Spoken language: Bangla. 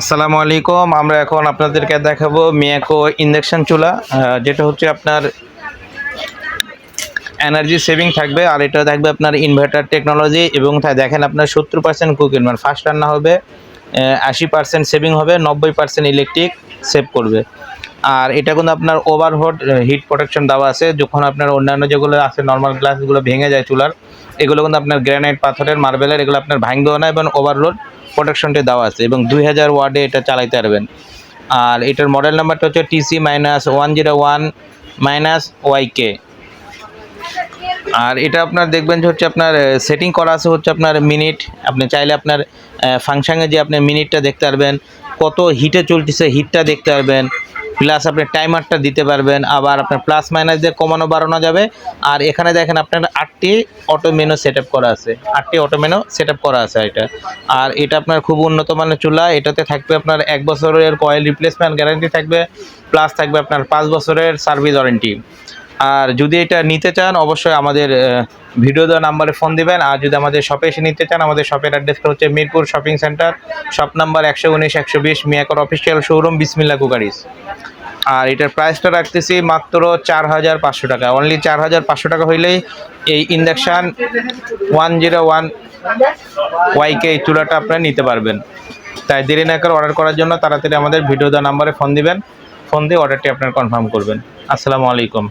আসসালামু আলাইকুম, আমরা এখন আপনাদেরকে দেখাবো মিয়াকো ইন্ডাকশান চুলা যেটা হচ্ছে আপনার এনার্জি সেভিং থাকবে, আর এটা থাকবে আপনার ইনভার্টার টেকনোলজি এবং দেখেন আপনার সত্তর পার্সেন্ট কুকিং মানে ফার্স্ট রান্না হবে আশি পার্সেন্ট সেভিং হবে, নব্বই পার্সেন্ট ইলেকট্রিক সেভ করবে। আর এটা কিন্তু আপনার ওভারহোড হিট প্রোটেকশন দেওয়া আছে। যখন আপনার অন্যান্য যেগুলো আছে নর্মাল গ্লাসগুলো ভেঙে যায় চুলার, এগুলো কিন্তু আপনার গ্রানাইট পাথরের মার্বেলের এগুলো আপনার ভাঙবেও না এবং ওভারলোড প্রোটেকশনটি দেওয়া আছে। এবং দুই হাজার ওয়ার্ডে এটা চালাইতে পারবেন। আর এটার মডেল নাম্বারটা হচ্ছে TC minus one zero one minus YK আর এটা আপনার দেখবেন যে হচ্ছে আপনার সেটিং করা আছে হচ্ছে আপনার মিনিট আপনি চাইলে আপনার ফাংশানে যে আপনি মিনিটটা দেখতে পারবেন, কত হিটে চলতেছে হিটটা দেখতে পারবেন। প্লাস আপনি টাইমারটা দিতে পারবেন। আবার আপনার প্লাস মাইনাস দিয়ে কমানো বাড়ানো যাবে। আর এখানে দেখেন আপনার আটটি অটো মেনু সেট করা আছে। আটটি অটো মেনু সেট করা আছে এটা। আর এটা আপনার খুব উন্নত মানের চুলা। এটাতে থাকবে আপনার এক বছরের কয়েল রিপ্লেসমেন্ট গ্যারান্টি থাকবে। প্লাস থাকবে আপনার পাঁচ বছরের সার্ভিস ওয়ারেন্টি আর যদি এটা নিতে চান, অবশ্যই আমাদের ভিডিও দেওয়া নাম্বারে ফোন দিবেন। আর যদি আমাদের শপে এসে নিতে চান, আমাদের শপের অ্যাড্রেসটা হচ্ছে Mirpur shopping centre shop number একশো উনিশ, একশো বিশ, মিয়াকর অফিসিয়াল শোরুম বিসমিল্লা কুকারিস। আর এটার প্রাইসটা রাখতেছি মাত্র চার হাজার পাঁচশো টাকা। অনলি চার হাজার পাঁচশো টাকা হইলেই এই induction one zero one YK এই চুলাটা আপনারা নিতে পারবেন। তাই দেরি না করে অর্ডার করার জন্য তাড়াতাড়ি আমাদের ভিডিও দেওয়া নাম্বারে ফোন দিবেন। ফোন দিয়ে অর্ডারটি আপনারা কনফার্ম করবেন। আসসালামু আলাইকুম।